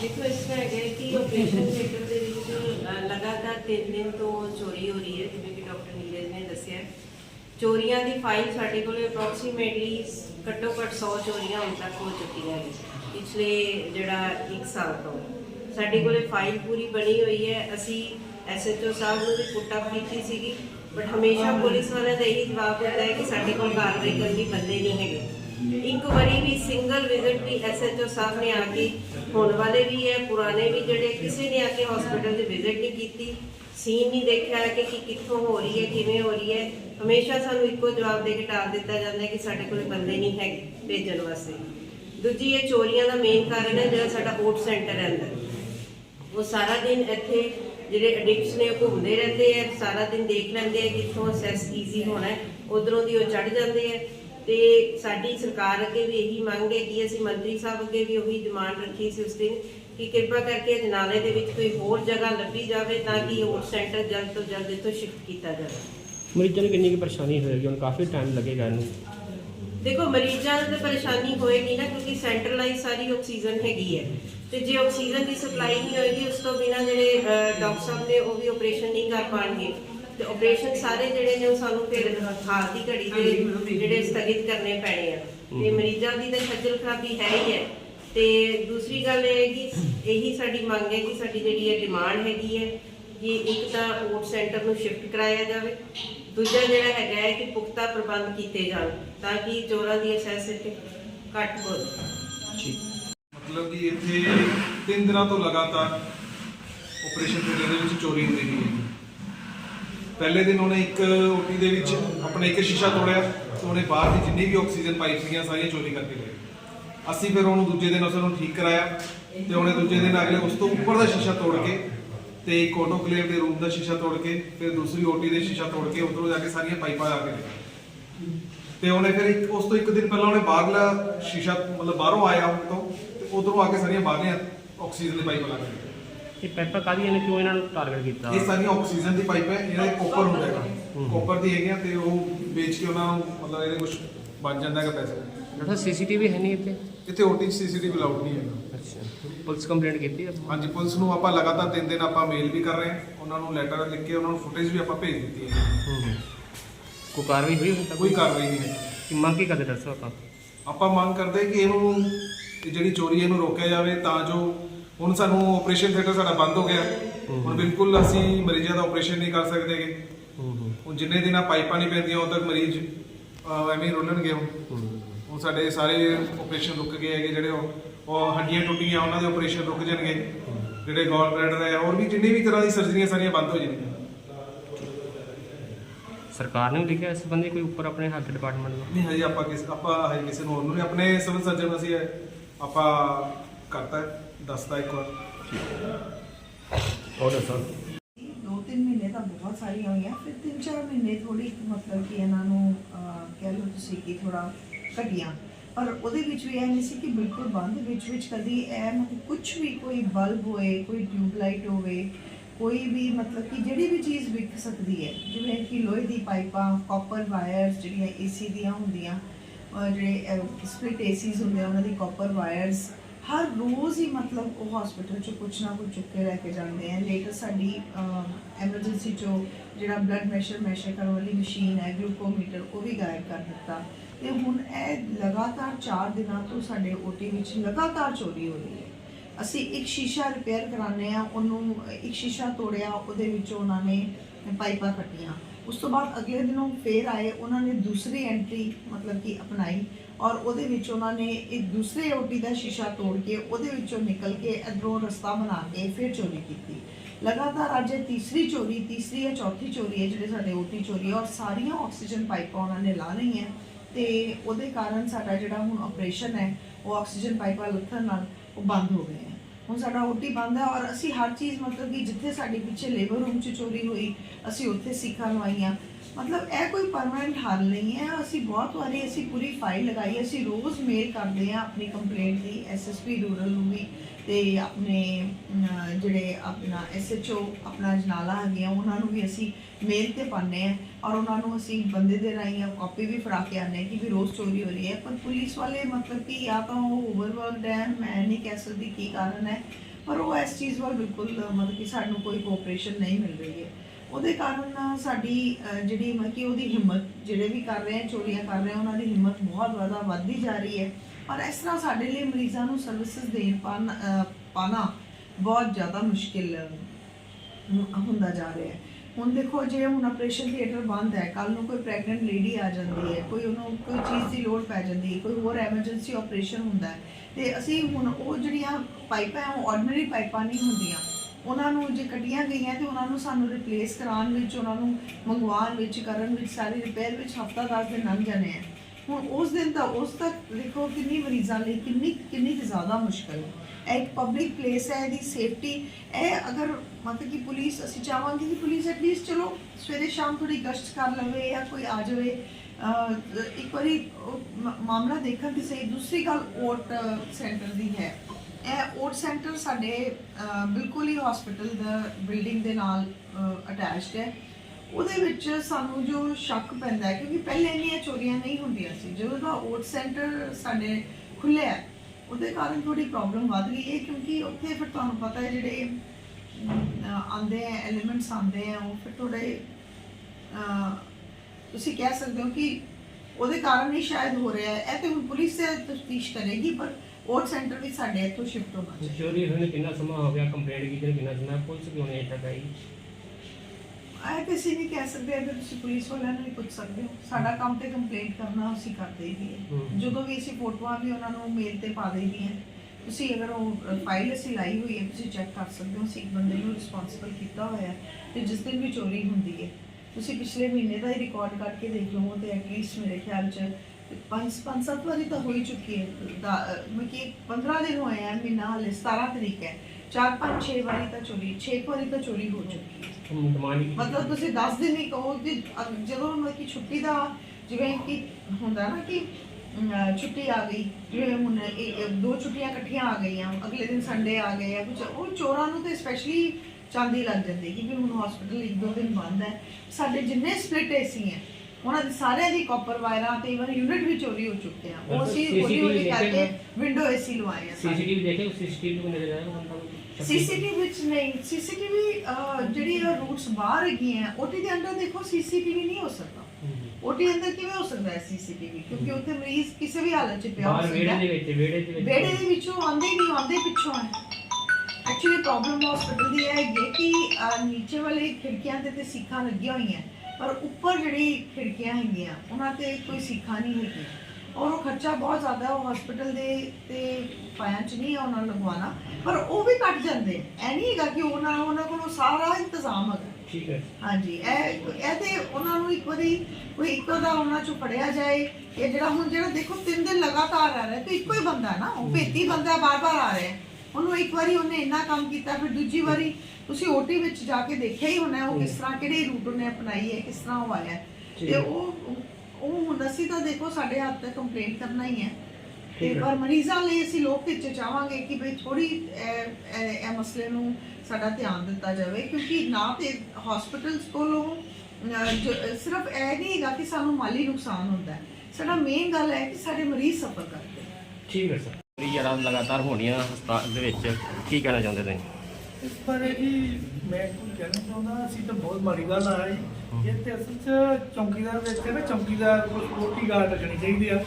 ਦੇਖੋ ਇਸ ਤਰ੍ਹਾਂ ਹੈਗਾ ਹੈ ਕਿ ਆਪਰੇਸ਼ਨ ਥੀਏਟਰ ਦੇ ਵਿੱਚ ਅ, ਲਗਾਤਾਰ 3 ਦਿਨ ਤੋਂ ਚੋਰੀ ਹੋ ਰਹੀ ਹੈ ਜਿਵੇਂ ਕਿ ਡਾਕਟਰ ਨੀਰਜ ਨੇ ਦੱਸਿਆ। ਚੋਰੀਆਂ ਦੀ ਫਾਈਲ ਸਾਡੇ ਕੋਲ ਅਪਰੋਕਸੀਮੇਟਲੀ ਘੱਟੋ ਘੱਟ 100 ਚੋਰੀਆਂ ਹੁਣ ਤੱਕ ਹੋ ਚੁੱਕੀਆਂ ਨੇ ਪਿਛਲੇ ਜਿਹੜਾ 1 ਸਾਲ ਤੋਂ। ਸਾਡੇ ਕੋਲੇ ਫਾਈਲ ਪੂਰੀ ਬਣੀ ਹੋਈ ਹੈ ਅਸੀਂ ਐਸਐਚਓ ਸਾਹਿਬ ਨੂੰ ਵੀ ਪੁੱਟ ਕੀਤੀ ਸੀਗੀ ਬਟ ਹਮੇਸ਼ਾ ਪੁਲਿਸ ਵਾਲਿਆਂ ਦਾ ਇਹੀ ਜਵਾਬ ਹੁੰਦਾ ਹੈ ਕਿ ਸਾਡੇ ਕੋਲ ਕਾਰਵਾਈ ਕਰਨ ਲਈ ਬੰਦੇ ਨਹੀਂ ਹੈਗੇ। ਇੱਕ ਵਾਰੀ ਵੀ ਸਿੰਗਲ ਵਿਜ਼ਿਟ ਵੀ ਐਸਐਚਓ ਸਾਹਿਬ ਨੇ ਆ ਕੇ ਹੋਣ ਵਾਲੇ ਵੀ ਹੈ, ਪੁਰਾਣੇ ਵੀ ਜਿਹੜੇ, ਕਿਸੇ ਨੇ ਆ ਕੇ ਹਸਪੀਟਲ 'ਚ ਵਿਜ਼ਿਟ ਨਹੀਂ ਕੀਤੀ। ਸੀਨ ਨਹੀਂ ਦੇਖਿਆ ਕਿ ਕੀ ਕਿੱਥੋਂ ਹੋ ਰਹੀ ਹੈ, ਕਿਵੇਂ ਹੋ ਰਹੀ ਹੈ। ਹਮੇਸ਼ਾ ਸਾਨੂੰ ਇੱਕੋ ਜਵਾਬ ਦੇ ਕੇ ਟਾਲ ਦਿੱਤਾ ਜਾਂਦਾ ਹੈ ਕਿ ਸਾਡੇ ਕੋਲ ਬੰਦੇ ਨਹੀਂ ਹੈਗੇ ਭੇਜਣ ਵਾਸਤੇ। ਦੂਜੀ, ਇਹ ਚੋਰੀਆਂ ਦਾ ਮੇਨ ਕਾਰਨ ਹੈ ਜਿਹੜਾ ਸਾਡਾ ਓਟ ਸੈਂਟਰ ਹੈ ਅੰਦਰ। ਉਹ ਸਾਰਾ ਦਿਨ ਇੱਥੇ ਜਿਹੜੇ ਐਡਿਕਟਸ ਨੇ, ਉਹ ਘੁੰਮਦੇ ਰਹਿੰਦੇ ਆ ਸਾਰਾ ਦਿਨ ਦੇਖ ਲੈਂਦੇ ਆ ਕਿੱਥੋਂ ਅਸੈਸ ਈਜ਼ੀ ਹੋਣਾ ਹੈ, ਉਧਰੋਂ ਦੀ ਉਹ ਚੜ ਜਾਂਦੇ ਆ ਤੇ ਸਾਡੀ ਸਰਕਾਰ ਅੱਗੇ ਵੀ ਇਹੀ ਮੰਗ ਹੈ ਕਿ ਅਸੀਂ ਮੰਤਰੀ ਸਾਹਿਬ ਅੱਗੇ ਵੀ ਉਹੀ ਡਿਮਾਂਡ ਰੱਖੀ ਸੀ ਉਸ ਦਿਨ ਕਿ ਕਿਰਪਾ ਕਰਕੇ ਜਨਾਲੇ ਦੇ ਵਿੱਚ ਕੋਈ ਹੋਰ ਜਗ੍ਹਾ ਲੱਭੀ ਜਾਵੇ ਤਾਂ ਕਿ ਉਹ ਸੈਂਟਰ ਜਲਦ ਤੋਂ ਜਲਦ ਇੱਥੋਂ ਸ਼ਿਫਟ ਕੀਤਾ ਜਾਵੇ। ਮਰੀਜ਼ਾਂ ਨੂੰ ਕਿੰਨੀ ਕੁ ਪਰੇਸ਼ਾਨੀ ਹੋਏਗੀ? ਹੁਣ ਕਾਫੀ ਟਾਈਮ ਲੱਗੇਗਾ ਇਹਨੂੰ। ਦੇਖੋ ਮਰੀਜ਼ਾਂ ਨੂੰ ਤਾਂ ਪਰੇਸ਼ਾਨੀ ਹੋਏਗੀ ਨਾ ਕਿਉਂਕਿ ਸੈਂਟਰਲਾਈਜ਼ ਸਾਰੀ ਆਕਸੀਜਨ ਹੈਗੀ ਹੈ। ਤੇ ਜੇ ਆਕਸੀਜਨ ਦੀ ਸਪਲਾਈ ਨਹੀਂ ਹੋਏਗੀ ਉਸ ਤੋਂ ਬਿਨਾ ਜਿਹੜੇ ਡਾਕਟਰ ਸਾਹਿਬ ਨੇ ਉਹ ਵੀ ਆਪਰੇਸ਼ਨ ਨਹੀਂ ਕਰ ਪਾਣਗੇ। ਤੇ ਆਪਰੇਸ਼ਨ ਸਾਰੇ ਜਿਹੜੇ ਨੇ ਉਹ ਸਾਨੂੰ ਫਿਰ ਹਾਲ ਦੀ ਘੜੀ ਦੇ ਜਿਹੜੇ ਸਥਗਿਤ ਕਰਨੇ ਪੈਣੇ ਆ। ਤੇ ਮਰੀਜ਼ਾਂ ਦੀ ਤਾਂ ਖੱਜਲ ਖਰਾਬੀ ਹੈ ਹੀ ਹੈ। ਤੇ ਦੂਸਰੀ ਗੱਲ ਇਹ ਹੈ ਕਿ ਇਹੀ ਸਾਡੀ ਮੰਗ ਹੈ ਕਿ ਸਾਡੀ ਜਿਹੜੀ ਇਹ ਡਿਮਾਂਡ ਹੈਗੀ ਹੈ ਕਿ ਇੱਕ ਤਾਂ ਓਟ ਸੈਂਟਰ ਨੂੰ ਸ਼ਿਫਟ ਕਰਾਇਆ ਜਾਵੇ। ਦੂਜਾ ਜਿਹੜਾ ਹੈਗਾ ਹੈ ਕਿ ਪੁਖਤਾ ਪ੍ਰਬੰਧ ਕੀਤੇ ਜਾਣ ਤਾਂ ਕਿ ਚੋਰਾਂ ਦੀ ਅਸੈਸ ਇੱਥੇ ਘੱਟ ਹੋ ਮਤਲਬ ਕਿ ਇੱਥੇ ਤਿੰਨ ਦਿਨਾਂ ਤੋਂ ਲਗਾਤਾਰ ਆਪਰੇਸ਼ਨ ਥੀਏਟਰ ਦੇ ਵਿੱਚ ਚੋਰੀ ਹੁੰਦੀ ਰਹੀ ਹੈ। ਪਹਿਲੇ ਦਿਨ ਉਹਨੇ ਇੱਕ ਓਟੀ ਦੇ ਵਿੱਚ ਆਪਣੇ ਇੱਕ ਸ਼ੀਸ਼ਾ ਤੋੜਿਆ ਤੇ ਉਹਨੇ ਬਾਹਰ ਦੀ ਜਿੰਨੀ ਵੀ ਆਕਸੀਜਨ ਪਾਈਪ ਸੀਗੀਆਂ ਸਾਰੀਆਂ ਚੋਰੀ ਕਰਕੇ ਗਏ। ਅਸੀਂ ਫਿਰ ਉਹਨੂੰ ਦੂਜੇ ਦਿਨ ਉਸ ਨੂੰ ਠੀਕ ਕਰਾਇਆ ਤੇ ਉਹਨੇ ਦੂਜੇ ਦਿਨ ਅਗਲੇ ਉਸ ਤੋਂ ਉੱਪਰ ਦਾ ਸ਼ੀਸ਼ਾ ਤੋੜ ਕੇ ਤੇ ਇੱਕ ਆਟੋਕਲੇਵ ਦੇ ਰੂਮ ਦਾ ਸ਼ੀਸ਼ਾ ਤੋੜ ਕੇ ਫਿਰ ਦੂਸਰੀ ਓਟੀ ਦੇ ਸ਼ੀਸ਼ਾ ਤੋੜ ਕੇ ਉਧਰੋਂ ਜਾ ਕੇ ਸਾਰੀਆਂ ਪਾਈਪਾਂ ਲਾ ਕੇ ਗਏ। ਤੇ ਉਹਨੇ ਫਿਰ ਇੱਕ, ਉਸ ਤੋਂ ਇੱਕ ਦਿਨ ਪਹਿਲਾਂ ਉਹਨੇ ਬਾਹਰਲਾ ਸ਼ੀਸ਼ਾ ਮਤਲਬ ਬਾਹਰੋਂ ਆਇਆ ਉਹ ਤੋਂ ਤੇ ਉਧਰੋਂ ਆ ਕੇ ਸਾਰੀਆਂ ਬਾਹਰਲੀਆਂ ਆਕਸੀਜਨ ਦੀ ਪਾਈਪਾਂ ਲਾ ਕੇ ਇਹ ਪੈਪਾ ਕਾਹਦੀਆਂ ਨੇ ਕਿਉਂ ਇਹਨਾਂ ਨੂੰ ਟਾਰਗੇਟ ਕੀਤਾ? ਇਹ ਸਾਰੀਆਂ ਆਕਸੀਜਨ ਦੀ ਪਾਈਪ ਹੈ ਇਹਨਾਂ ਦੇ ਕੋਪਰ ਹੁੰਦਾ ਹੈਗਾ। ਕੋਪਰ ਦੀ ਹੈਗੀਆਂ ਤੇ ਉਹ ਵੇਚ ਕੇ ਉਹਨਾਂ ਨੂੰ ਮਤਲਬ ਇਹਦੇ ਕੁਝ ਬਣ ਜਾਂਦਾ ਹੈਗਾ ਪੈਸੇ। ਡਾਕਟਰ ਸੀਸੀਟੀਵੀ ਹੈ ਨਹੀਂ ਇੱਥੇ? ਇੱਥੇ ਓਟੀ ਸੀਸੀਟੀਵੀ ਲਾਊਡ ਨਹੀਂ ਹੈਗਾ। ਅੱਛਾ ਪੁਲਿਸ ਕੰਪਲੇਂਟ ਕੀਤੀ ਹੈ ਹਾਂਜੀ ਪੁਲਿਸ ਨੂੰ ਆਪਾਂ ਲਗਾਤਾਰ ਤਿੰਨ ਦਿਨ ਆਪਾਂ ਮੇਲ ਵੀ ਕਰ ਰਹੇ ਹਾਂ। ਉਹਨਾਂ ਨੂੰ ਲੈਟਰ ਲਿਖ ਕੇ ਉਹਨਾਂ ਨੂੰ ਫੁਟੇਜ ਵੀ ਆਪਾਂ ਭੇਜ ਦਿੱਤੀ ਹੈ। ਕੋਈ ਕਾਰਵਾਈ ਹੋਈ ਹੁਣ ਤੱਕ? ਕੋਈ ਕਾਰਵਾਈ ਨਹੀਂ ਹੈ ਕੀ ਮੰਗ ਕੀ ਕਰਦੇ ਸਾਹਿਬ ਆਪਾਂ? ਆਪਾਂ ਮੰਗ ਕਰਦੇ ਕਿ ਇਹਨੂੰ ਇਹ ਜਿਹੜੀ ਚੋਰੀ ਇਹਨੂੰ ਰੋਕਿਆ ਜਾਵੇ ਤਾਂ ਜੋ ਹੁਣ ਸਾਨੂੰ ਆਪਰੇਸ਼ਨ ਥੀਏਟਰ ਸਾਡਾ ਬੰਦ ਹੋ ਗਿਆ। ਹੁਣ ਬਿਲਕੁਲ ਅਸੀਂ ਮਰੀਜ਼ਾਂ ਦਾ ਆਪਰੇਸ਼ਨ ਨਹੀਂ ਕਰ ਸਕਦੇਗੇ ਹੂੰ ਹੂੰ। ਹੁਣ ਜਿੰਨੇ ਦਿਨਾਂ ਪਾਈਪਾਂ ਨਹੀਂ ਪੈਂਦੀਆਂ ਉਦੋਂ ਤੱਕ ਮਰੀਜ਼ ਅਹ, ਐਵੇਂ ਹੀ ਰੋਲਣਗੇ ਹੁਣ। ਹੂੰ ਹੁਣ ਸਾਡੇ ਸਾਰੇ ਆਪਰੇਸ਼ਨ ਰੁਕ ਗਏ ਹੈਗੇ ਜਿਹੜੇ ਉਹ ਉਹ ਹੱਡੀਆਂ ਟੁੱਟੀਆਂ ਉਹਨਾਂ ਦੇ ਆਪਰੇਸ਼ਨ ਰੁਕ ਜਾਣਗੇ। ਜਿਹੜੇ ਗੋਲ ਬਲੈਡਰ ਹੈ ਹੋਰ ਵੀ ਜਿੰਨੀ ਵੀ ਤਰ੍ਹਾਂ ਦੀ ਸਰਜਰੀਆਂ ਸਾਰੀਆਂ ਬੰਦ ਹੋ ਜਾਣਗੀਆਂ। ਸਰਕਾਰ ਨੇ ਵੀ ਲਿਖਿਆ ਇਸ ਸੰਬੰਧੀ ਕੋਈ ਉੱਪਰ ਆਪਣੇ ਹੈਲਥ ਡਿਪਾਰਟਮੈਂਟ ਨੂੰ? ਨਹੀਂ ਹਜੇ ਆਪਾਂ ਕਿਸ ਆਪਾਂ ਹਜੇ ਕਿਸੇ ਨੂੰ ਹੋਰ ਨੂੰ ਨਹੀਂ ਆਪਣੇ ਸਿਵਲ ਸਰਜਨ ਅਸੀਂ ਇਹ ਆਪਾਂ ਕਰਤਾ ਹੈ, ਦੱਸਤਾ ਇੱਕ ਵਾਰ। Order sir. ਦੋ ਤਿੰਨ ਮਹੀਨੇ ਤਾਂ ਬਹੁਤ ਸਾਰੀਆਂ ਹੋਈਆਂ। ਫਿਰ ਤਿੰਨ ਚਾਰ ਮਹੀਨੇ ਥੋੜੀ ਮਤਲਬ ਕਿ ਇਹਨਾਂ ਨੂੰ ਅਹ, ਕਹਿ ਲਓ ਤੁਸੀਂ ਕਿ ਥੋੜਾ ਘਟੀਆਂ। ਪਰ ਉਹਦੇ ਵਿੱਚ ਵੀ ਇਹ ਨਹੀਂ ਸੀ ਕਿ ਬਿਲਕੁਲ ਬੰਦ ਵਿੱਚ ਵਿੱਚ ਕਦੀ ਇਹ ਮਤਲਬ ਕੁਝ ਵੀ ਕੋਈ ਬਲਬ ਹੋਏ ਕੋਈ ਟਿਊਬ ਲਾਈਟ ਹੋਵੇ ਕੋਈ ਵੀ ਮਤਲਬ ਕਿ ਜਿਹੜੀ ਵੀ ਚੀਜ਼ ਵਿਕ ਸਕਦੀ ਹੈ ਜਿਵੇਂ ਕਿ ਲੋਹੇ ਦੀ ਪਾਈਪਾਂ ਕਾਪਰ ਵਾਇਰਸ ਜਿਹੜੀਆਂ ਏਸੀ ਦੀਆਂ ਹੁੰਦੀਆਂ ਔਰ ਜਿਹੜੇ ਸਪਲਿਟ ਏਸੀਸ ਹੁੰਦੇ ਆ ਉਹਨਾਂ ਦੀ ਕਾਪਰ ਵਾਇਰਸ ਹਰ ਰੋਜ਼ ਹੀ ਮਤਲਬ ਉਹ ਹਸਪੀਟਲ ਚੋਂ ਕੁਛ ਨਾ ਕੁਛ ਚੁੱਕ ਕੇ ਲੈ ਕੇ ਜਾਂਦੇ ਆ। ਲੇਟਰ ਸਾਡੀ ਐਮਰਜੈਂਸੀ ਚੋਂ ਜਿਹੜਾ ਬਲੱਡ ਪ੍ਰੈਸ਼ਰ ਮੈਸ਼ਰ ਕਰਨ ਵਾਲੀ ਮਸ਼ੀਨ ਹੈ ਗਲੂਕੋਮੀਟਰ ਉਹ ਵੀ ਗਾਇਬ ਕਰ ਦਿੱਤਾ। ਤੇ ਹੁਣ ਇਹ ਲਗਾਤਾਰ 4 ਦਿਨਾਂ ਤੋਂ ਸਾਡੇ ਓਟੀ ਵਿੱਚ ਲਗਾਤਾਰ ਚੋਰੀ ਹੋ ਰਹੀ ਹੈ। ਅਸੀਂ ਇੱਕ ਸ਼ੀਸ਼ਾ ਰਿਪੇਅਰ ਕਰਾਉਂਦੇ ਆ ਉਹਨੂੰ ਇੱਕ ਸ਼ੀਸ਼ਾ ਤੋੜਿਆ, ਉਹਦੇ ਵਿੱਚੋਂ ਉਹਨਾਂ ਨੇ ਪਾਈਪਾਂ ਕੱਟੀਆਂ। ਉਸ ਤੋਂ ਬਾਅਦ ਅਗਲੇ ਦਿਨੋਂ ਫੇਰ ਆਏ, ਉਹਨਾਂ ਨੇ ਦੂਸਰੀ ਐਂਟਰੀ ਮਤਲਬ ਕਿ ਅਪਣਾਈ ਔਰ ਉਹਦੇ ਵਿੱਚ ਉਹਨਾਂ ਨੇ ਇੱਕ ਦੂਸਰੇ ਓਟੀ ਦਾ ਸ਼ੀਸ਼ਾ ਤੋੜ ਕੇ ਉਹਦੇ ਵਿੱਚੋਂ ਨਿਕਲ ਕੇ ਇਧਰੋਂ ਰਸਤਾ ਬਣਾ ਕੇ ਫਿਰ ਚੋਰੀ ਕੀਤੀ। ਲਗਾਤਾਰ ਅੱਜ ਇਹ ਤੀਸਰੀ ਚੋਰੀ, ਤੀਸਰੀ ਜਾਂ ਚੌਥੀ ਚੋਰੀ ਹੈ ਜਿਹੜੇ ਸਾਡੇ ਓਟੀ ਚੋਰੀ ਹੈ ਔਰ ਸਾਰੀਆਂ ਆਕਸੀਜਨ ਪਾਈਪਾਂ ਉਹਨਾਂ ਨੇ ਲਾ ਲਈਆਂ। ਤੇ ਉਹਦੇ ਕਾਰਨ ਸਾਡਾ ਜਿਹੜਾ ਹੁਣ ਆਪਰੇਸ਼ਨ ਹੈ, ਉਹ ਆਕਸੀਜਨ ਪਾਈਪਾਂ ਲੱਥਣ ਨਾਲ ਉਹ ਬੰਦ ਹੋ ਗਏ ਹੈ। ਹੁਣ ਸਾਡਾ ਓਟੀ ਬੰਦ ਹੈ ਔਰ ਅਸੀਂ ਹਰ ਚੀਜ਼ ਮਤਲਬ ਕਿ ਜਿੱਥੇ ਸਾਡੇ ਪਿੱਛੇ ਲੇਬਰ ਰੂਮ 'ਚ ਚੋਰੀ ਹੋਈ, ਅਸੀਂ ਉੱਥੇ ਸੀਖਾਂ ਲਵਾਈਆਂ ਮਤਲਬ ਇਹ ਕੋਈ ਪਰਮਨੈਂਟ ਹੱਲ ਨਹੀਂ ਹੈ। ਅਸੀਂ ਬਹੁਤ ਵਾਰੀ ਅਸੀਂ ਪੂਰੀ ਫਾਈਲ ਲਗਾਈ, ਅਸੀਂ ਰੋਜ਼ ਮੇਲ ਕਰਦੇ ਹਾਂ ਆਪਣੀ ਕੰਪਲੇਂਟ ਦੀ ਐਸਐਸਪੀ ਰੂਰਲ ਨੂੰ ਵੀ। ਤੇ ਆਪਣੇ ਜਿਹੜੇ ਆਪਣਾ ਐਸਐਚਓ ਆਪਣਾ ਜਨਾਲਾ ਹੈਗੇ ਆ ਉਹਨਾਂ ਨੂੰ ਵੀ ਅਸੀਂ ਮੇਲ ਤੇ ਪਾਉਂਦੇ ਆ ਔਰ ਉਹਨਾਂ ਨੂੰ ਅਸੀਂ ਬੰਦੇ ਦੇ ਰਾਹੀਂ ਕਾਪੀ ਵੀ ਫੜਾ ਕੇ ਆਉਂਦੇ ਹਾਂ ਕਿ ਵੀ ਰੋਜ਼ ਚੋਰੀ ਹੋ ਰਹੀ ਹੈ। ਪਰ ਪੁਲਿਸ ਵਾਲੇ ਮਤਲਬ ਕਿ ਜਾਂ ਤਾਂ ਉਹ ਓਵਰਵਰਕਡ ਹੈ, ਮੈਂ ਨਹੀਂ ਕਹਿ ਸਕਦੀ ਕੀ ਕਾਰਨ ਹੈ, ਪਰ ਉਹ ਇਸ ਚੀਜ਼ ਵੱਲ ਬਿਲਕੁਲ, ਮਤਲਬ ਕਿ ਸਾਨੂੰ ਕੋਈ ਕੋਆਪਰੇਸ਼ਨ ਨਹੀਂ ਮਿਲ ਰਹੀ ਹੈ। ਉਹਦੇ ਕਾਰਨ ਸਾਡੀ ਜਿਹੜੀ ਮਤਲਬ ਕਿ ਉਹਦੀ ਹਿੰਮਤ, ਜਿਹੜੇ ਵੀ ਕਰ ਰਹੇ ਆ, ਚੋਰੀਆਂ ਕਰ ਰਹੇ ਆ, ਉਹਨਾਂ ਦੀ ਹਿੰਮਤ ਬਹੁਤ ਜ਼ਿਆਦਾ ਵੱਧਦੀ ਜਾ ਰਹੀ ਹੈ। ਪਰ ਇਸ ਤਰ੍ਹਾਂ ਸਾਡੇ ਲਈ ਮਰੀਜ਼ਾਂ ਨੂੰ ਸਰਵਿਸਿਜ਼ ਦੇਣ ਪਾਣ ਪਾਣਾ ਬਹੁਤ ਜ਼ਿਆਦਾ ਮੁਸ਼ਕਿਲ ਹੁੰਦਾ ਜਾ ਰਿਹਾ ਹੈ। ਹੁਣ ਦੇਖੋ, ਜੇ ਹੁਣ ਆਪਰੇਸ਼ਨ ਥੀਏਟਰ ਬੰਦ ਹੈ ਕੱਲ ਨੂੰ ਕੋਈ ਪ੍ਰੈਗਨੈਂਟ ਲੇਡੀ ਆ ਜਾਂਦੀ ਹੈ, ਕੋਈ ਉਹਨੂੰ ਕੋਈ ਚੀਜ਼ ਦੀ ਲੋੜ ਪੈ ਜਾਂਦੀ ਹੈ, ਕੋਈ ਹੋਰ ਐਮਰਜੈਂਸੀ ਆਪਰੇਸ਼ਨ ਹੁੰਦਾ ਹੈ, ਤੇ ਅਸੀਂ ਹੁਣ ਉਹ ਜਿਹੜੀਆਂ ਪਾਈਪਾਂ ਉਹ ਆਰਡੀਨਰੀ ਪਾਈਪਾਂ ਨਹੀਂ ਹੁੰਦੀਆਂ। ਉਹਨਾਂ ਨੂੰ ਜੇ ਕੱਟੀਆਂ ਗਈਆਂ ਤੇ ਉਹਨਾਂ ਨੂੰ ਸਾਨੂੰ ਰਿਪਲੇਸ ਕਰਾਉਣ ਵਿੱਚ, ਉਹਨਾਂ ਨੂੰ ਮੰਗਵਾਉਣ ਵਿੱਚ, ਕਰਨ ਵਿੱਚ, ਸਾਰੀ ਰਿਪੇਅਰ ਵਿੱਚ ਹਫਤਾ ਦਸ ਦਿਨ ਲੰਘ ਜਾਣੇ ਆ ਹੁਣ ਉਸ ਦਿਨ ਤਾਂ ਉਸ ਤੱਕ ਦੇਖੋ ਕਿੰਨੀ ਮਰੀਜ਼ਾਂ ਲਈ, ਕਿੰਨੀ ਕਿੰਨੀ ਕੁ ਜ਼ਿਆਦਾ ਮੁਸ਼ਕਲ ਹੈ। ਇਹ ਇੱਕ ਪਬਲਿਕ ਪਲੇਸ ਹੈ, ਇਹਦੀ ਸੇਫਟੀ ਇਹ ਅਗਰ ਮਤਲਬ ਕਿ ਪੁਲਿਸ, ਅਸੀਂ ਚਾਹਾਂਗੇ ਕਿ ਪੁਲਿਸ ਐਟਲੀਸਟ ਚਲੋ ਸਵੇਰੇ ਸ਼ਾਮ ਥੋੜੀ ਗਸ਼ਤ ਕਰ ਲਵੇ ਜਾਂ ਕੋਈ ਆ ਜਾਵੇ। ਇੱਕ ਵਾਰੀ ਮਾਮਲਾ ਦੇਖਣ ਦੀ ਸਹੀ ਦੂਸਰੀ ਗੱਲ ਓਟ ਸੈਂਟਰ ਦੀ ਹੈ। ਇਹ ਓਟ ਸੈਂਟਰ ਸਾਡੇ ਬਿਲਕੁਲ ਹੀ ਹਸਪੀਟਲ ਦਾ ਬਿਲਡਿੰਗ ਦੇ ਨਾਲ ਅਟੈਚਡ ਹੈ। ਉਹਦੇ ਵਿੱਚ ਸਾਨੂੰ ਜੋ ਸ਼ੱਕ ਪੈਂਦਾ ਹੈ ਕਿਉਂਕਿ ਪਹਿਲੇ ਇੰਨੀਆਂ ਚੋਰੀਆਂ ਨਹੀਂ ਹੁੰਦੀਆਂ ਸੀ। ਜਦੋਂ ਦਾ ਓਟ ਸੈਂਟਰ ਸਾਡੇ ਖੁੱਲਿਆ ਉਹਦੇ ਕਾਰਨ ਥੋੜੀ ਪ੍ਰੋਬਲਮ ਵੱਧ ਗਈ। ਹੈ ਕਿਉਂਕਿ ਉੱਥੇ ਫਿਰ ਤੁਹਾਨੂੰ ਪਤਾ ਹੈ ਜਿਹੜੇ ਆਉਂਦੇ ਆ ਐਲੀਮੈਂਟਸ ਆਉਂਦੇ ਆ ਉਹ ਫਿਰ ਥੋੜੇ ਤੁਸੀਂ ਕਹਿ ਸਕਦੇ ਹੋ ਕਿ ਉਹਦੇ ਕਾਰਨ ਹੀ ਸ਼ਾਇਦ ਹੋ ਰਿਹਾ ਹੈ। ਇਹ ਤੇ ਹੁਣ ਪੁਲਿਸ ਤੇ ਤਫਤੀਸ਼ ਕਰੇਗੀ ਪਰ ਓਟ ਸੈਂਟਰ ਵੀ ਸਾਡੇ ਇੱਥੋਂ ਸ਼ਿਫਟ ਹੋਣਾ ਚਾਹੀਦਾ ਚੋਰੀ ਨੂੰ ਕਿੰਨਾ ਸਮਾਂ ਹੋ ਗਿਆ ਕੰਪਲੇਂਟ ਕੀਤੀ ਕਿੰਨਾ ਸਮਾਂ ਪੁਲਿਸ ਕਿਉਂ ਨਹੀਂ ਇੱਥੇ ਆਈ? ਆਏ ਤੇ ਅਸੀਂ ਨਹੀਂ ਕਹਿ ਸਕਦੇ ਅਗਰ ਤੁਸੀਂ ਪੁਲਿਸ ਵਾਲਿਆਂ ਨੂੰ ਵੀ ਪੁੱਛ ਸਕਦੇ ਹੋ। ਸਾਡਾ ਕੰਮ ਤੇ ਕੰਪਲੇਂਟ ਕਰਨਾ ਅਸੀਂ ਕਰਦੇ ਹੀ ਹੈ। ਜਦੋਂ ਵੀ ਅਸੀਂ ਫੋਟੋਆਂ ਵੀ ਉਹਨਾਂ ਨੂੰ ਮੇਲ ਤੇ ਪਾ ਦੇਈਆਂ ਤੁਸੀਂ ਅਗਰ ਉਹ ਫਾਈਲ ਅਸੀਂ ਲਾਈ ਹੋਈ ਹੈ ਤੁਸੀਂ ਚੈੱਕ ਕਰ ਸਕਦੇ ਹੋ ਅਸੀਂ ਇੱਕ ਬੰਦੇ ਨੂੰ ਰਿਸਪੌਂਸਿਬਲ ਕੀਤਾ ਹੋਇਆ ਹੈ ਤੇ ਜਿਸ ਦਿਨ ਵੀ ਚੋਰੀ ਹੁੰਦੀ ਹੈ ਤੁਸੀਂ ਪਿਛਲੇ ਮਹੀਨੇ ਦਾ ਹੀ ਰਿਕਾਰਡ ਕੱਢ ਕੇ ਦੇਖ ਲਓ ਤੇ ਐਟਲੀਸਟ ਮੇਰੇ ਖਿਆਲ ਚ ਪੰਜ ਪੰਜ ਸੱਤ ਵਾਰੀ ਤਾਂ ਹੋ ਹੀ। ਚੁੱਕੀ ਹੈ ਮੈਂ ਕਿ 15 ਦਿਨ ਹੋਏ ਆ ਮਹੀਨਾ ਹਲੇ 17 ਤਰੀਕ ਹੈ। ਚਾਰ ਪੰਜ 6 ਵਾਰੀ ਤਾਂ ਚੋਰੀ 6 ਵਾਰੀ ਤਾਂ ਚੋਰੀ ਹੋ ਚੁੱਕੀ ਹੈ। ਡਿਮਾਂਡ ਮਤਲਬ ਤੁਸੀਂ 10 ਦਿਨ ਹੀ ਕਹੋ ਕਿ ਅ- ਜਦੋਂ ਮਤਲਬ ਕਿ ਛੁੱਟੀ ਦਾ ਜਿਵੇਂ ਕਿ ਹੁੰਦਾ ਨਾ ਕਿ ਅਮ, ਛੁੱਟੀ ਆ ਗਈ ਜਿਵੇਂ ਹੁਣ ਇਹ- ਇਹ ਦੋ ਛੁੱਟੀਆਂ ਇਕੱਠੀਆਂ ਆ ਗਈਆਂ ਅਗਲੇ ਦਿਨ ਸੰਡੇ ਆ ਗਏ ਆ ਕੁਝ ਉਹ ਚੋਰਾਂ ਨੂੰ ਤੇ ਸਪੈਸ਼ਲੀ ਚਾਂਦੀ ਲੱਗ ਜਾਂਦੀ ਕਿ ਵੀ ਹੁਣ ਹਸਪੀਟਲ ਇੱਕ ਦੋ ਦਿਨ ਬੰਦ ਹੈ। ਸਾਡੇ ਜਿੰਨੇ ਸਪਲਿਟ ਏਸੀ ਹੈ ਉਹਨਾਂ ਦੇ ਸਾਰਿਆਂ ਦੀ ਕਾਪਰ ਵਾਇਰਾਂ ਤੇ ਇਵਨ ਯੂਨਿਟ ਵੀ ਚੋਰੀ ਹੋ ਚੁੱਕੇ ਆ। ਉਹ ਅਸੀਂ ਹੌਲੀ ਹੌਲੀ ਕਰਕੇ ਵਿੰਡੋ ਏਸੀ ਲਵਾਏ ਆ। ਸੀਸੀਟੀਵੀ ਦੇਖੇ ਸੀਸੀਟੀਵੀ ਨੂੰ ਨਜ਼ਰ ਆਇਆ ਬੰਦਾ? ਸੀਸੀਟੀਵੀ ਵਿੱਚ ਨਹੀਂ। ਸੀਸੀਟੀਵੀ ਜਿਹੜੀ ਰੂਟਸ ਬਾਹਰ ਹੈਗੀਆਂ ਓਟੀ ਦੇ ਅੰਦਰ ਦੇਖੋ ਸੀਸੀਟੀਵੀ ਨਹੀਂ ਹੋ ਸਕਦਾ। ਓਟੀ ਅੰਦਰ ਕਿਵੇਂ ਹੋ ਸਕਦਾ ਹੈ ਸੀਸੀਟੀਵੀ? ਕਿਉਂਕਿ ਉੱਥੇ ਮਰੀਜ਼ ਕਿਸੇ ਵੀ ਹਾਲਤ 'ਚ ਪਿਆ ਹੋ ਸਕਦਾ ਵਿਹੜੇ ਦੇ ਵਿੱਚ ਵਿਹੜੇ ਦੇ ਵਿੱਚ। ਬੇੜੇ ਦੇ ਵਿੱਚੋਂ ਆਉਂਦੇ ਨਹੀਂ ਆਉਂਦੇ ਪਿੱਛੋਂ ਹੈ। ਐਕਚੁਅਲੀ ਪ੍ਰੋਬਲਮ ਹਸਪੀਟਲ ਦੀ ਹੈ ਕਿ ਨੀਚੇ ਵਾਲੇ ਖਿੜਕੀਆਂ ਤੇ ਤੇ ਸੀਖਾਂ ਲੱਗੀਆਂ ਹੋਈਆਂ। ਪਰ ਉੱਪਰ ਜਿਹੜੀ ਖਿੜਕੀਆਂ ਹੈਗੀਆਂ ਉਹਨਾਂ ਤੇ ਕੋਈ ਸੀਖਾਂ ਨਹੀਂ ਹੈਗੀਆਂ। ਔਰ ਉਹ ਖਰਚਾ ਬਹੁਤ ਜ਼ਿਆਦਾ ਉਹ ਹਸਪੀਟਲ ਦੇ ਤੇ ਪਾਇਆ ਚ ਨਹੀਂ ਉਹਨਾਂ ਨੂੰ ਲਗਵਾਉਣਾ ਪਰ ਉਹ ਵੀ ਕੱਟ ਜਾਂਦੇ। ਐ ਨਹੀਂ ਹੈਗਾ ਕਿ ਉਹਨਾਂ ਉਹਨਾਂ ਕੋਲ ਸਾਰਾ ਇੰਤਜ਼ਾਮ ਹੈਗਾ। ਠੀਕ ਹੈ। ਹਾਂਜੀ ਇਹ ਇਹ ਤੇ ਉਹਨਾਂ ਨੂੰ ਇੱਕ ਵਾਰੀ ਕੋਈ ਇੱਕੋ ਦਾ ਉਹਨਾਂ ਚੋਂ ਫੜਿਆ ਜਾਏ ਇਹ ਜਿਹੜਾ ਹੁਣ ਜਿਹੜਾ ਦੇਖੋ ਤਿੰਨ ਦਿਨ ਲਗਾਤਾਰ ਆ ਰਿਹਾ ਤੇ ਇੱਕੋ ਹੀ ਬੰਦਾ ਨਾ ਉਹ ਭੇਤੀ ਬੰਦਾ ਬਾਰ-ਬਾਰ ਆ ਰਿਹਾ। ਉਹਨੂੰ ਇੱਕ ਵਾਰੀ ਉਹਨੇ ਇੰਨਾ ਕੰਮ ਕੀਤਾ ਫਿਰ ਦੂਜੀ ਵਾਰੀ ਤੁਸੀਂ ਓਟੀ ਵਿੱਚ ਜਾ ਕੇ ਦੇਖਿਆ ਹੀ ਹੋਣਾ ਉਹ ਕਿਸ ਤਰ੍ਹਾਂ ਕਿਹੜੀ ਰੂਟ ਉਹਨੇ ਅਪਣਾਈ ਹੈ ਕਿਸ ਤਰ੍ਹਾਂ ਉਹ ਆਇਆ ਤੇ। ਉਹ ਉਹ ਹੁਣ ਅਸੀਂ ਤਾਂ ਦੇਖੋ ਸਾਡੇ ਹੱਥ ਤੇ ਕੰਪਲੇਂਟ ਕਰਨਾ ਹੀ ਹੈ। ਤੇ। ਪਰ ਮਰੀਜ਼ਾਂ ਲਈ ਅਸੀਂ ਲੋਕ ਵਿੱਚ ਚਾਹਾਂਗੇ ਕਿ ਭਈ ਥੋੜੀ ਇਹ ਮਸਲੇ ਨੂੰ ਸਾਡਾ ਧਿਆਨ ਦਿੱਤਾ ਜਾਵੇ ਕਿਉਂਕਿ ਨਾ ਤੇ ਹਸਪੀਟਲਸ ਕੋਲੋਂ ਸਿਰਫ ਇਹ ਨਹੀਂ ਹੈਗਾ ਕਿ ਸਾਨੂੰ ਮਾਲੀ ਨੁਕਸਾਨ ਹੁੰਦਾ ਹੈ। ਸਾਡਾ ਮੇਨ ਗੱਲ ਹੈ ਕਿ ਸਾਡੇ ਮਰੀਜ਼ ਸਫਰ ਕਰਦੇ ਠੀਕ ਹੈ ਸਰ ਇਹ ਜਿਹੜਾ ਲਗਾਤਾਰ ਹੋਣੀਆਂ ਹਸਪਤਾਲ ਦੇ ਵਿੱਚ। ਕੀ ਕਹਿਣਾ ਚਾਹੁੰਦੇ ਤੁਸੀਂ? ਇਸ ਬਾਰੇ ਜੀ ਮੈਂ ਕੁਝ ਕਹਿਣਾ ਚਾਹੁੰਦਾ ਅਸੀਂ ਤਾਂ ਬਹੁਤ ਮਾੜੀ ਗੱਲ ਆ ਰਹੀ ਇਹ ਤੇ ਅਸਲ ਚ ਚੌਕੀਦਾਰ ਦੇ ਇੱਥੇ ਨਾ ਚੌਕੀਦਾਰ ਕੋਲ ਸਕਿਉਰਟੀ ਗਾਰਡ ਰੱਖਣੀ ਚਾਹੀਦੀ ਆ।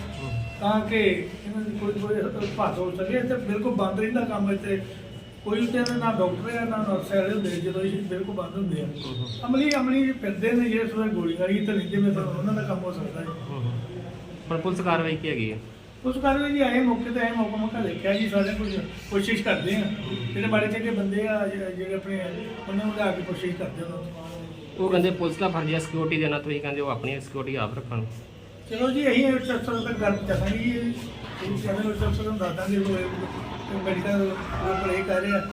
ਤਾਂ ਕਿ ਇਹਨਾਂ ਦੀ ਕੋਈ ਕੋਈ ਭਾਤ ਹੋ ਸਕੇ ਤੇ ਬਿਲਕੁਲ ਬੰਦ ਰਹਿੰਦਾ ਕੰਮ ਇੱਥੇ। ਕੋਈ ਉੱਤੇ ਨਾ ਡਾਕਟਰ ਹੈ ਨਾ ਨਰਸ ਹੈ ਹੁੰਦੇ ਜਦੋਂ ਇਹ ਬਿਲਕੁਲ ਬੰਦ ਹੁੰਦੇ ਆ। ਅਮਲੀ ਅਮਲੀ ਫਿਰਦੇ ਨੇ ਜਿਹੜੇ ਸਵੇਰ ਗੋਲੀ ਗਾਲੀ ਤੇ ਨਹੀਂ ਜਿਵੇਂ ਤਾਂ ਉਹਨਾਂ ਦਾ ਕੰਮ ਹੋ ਸਕਦਾ ਹੈ ਪਰ ਪੁਲਿਸ ਕਾਰਵਾਈ ਕੀ ਹੈਗੀ ਹੈ ਉਸ ਕਾਰਨ ਜੀ ਆਏ ਮੌਕੇ ਤੇ ਆਏ ਮੌਕਾ ਮੌਕਾ ਦੇਖਿਆ ਜੀ ਸਾਰੇ ਕੁਝ ਕੋਸ਼ਿਸ਼ ਕਰਦੇ ਆ ਜਿਹੜੇ ਮਾੜੇ ਚੰਗੇ ਬੰਦੇ ਆ ਜਿਹੜੇ ਜਿਹੜੇ ਆਪਣੇ ਉਹਨਾਂ ਨੂੰ ਲਿਆ ਕੇ ਕੋਸ਼ਿਸ਼ ਕਰਦੇ ਉਹਨਾਂ ਉਹ ਕਹਿੰਦੇ ਪੁਲਿਸ ਦਾ ਫਰਜ਼ ਹੈ ਸਿਕਿਉਰਿਟੀ ਦੇਣਾ ਤੁਸੀਂ ਕਹਿੰਦੇ ਉਹ ਆਪਣੀ ਸਿਕਿਉਰਿਟੀ ਆਪ ਰੱਖਣ। ਚਲੋ ਜੀ ਅਸੀਂ ਇਸ ਅਫਸਰ ਤੱਕ ਗੱਲ ਪਹੁੰਚਾਵਾਂਗੇ ਜੀ। ਇਹ ਚੈਨਲ ਉਸ ਅਫਸਰ ਨੂੰ ਦੱਸ ਦਾਂਗੇ ਉਹ ਮੈਡੀਕਲ ਉਹ ਇਹ ਕਰ ਰਹੇ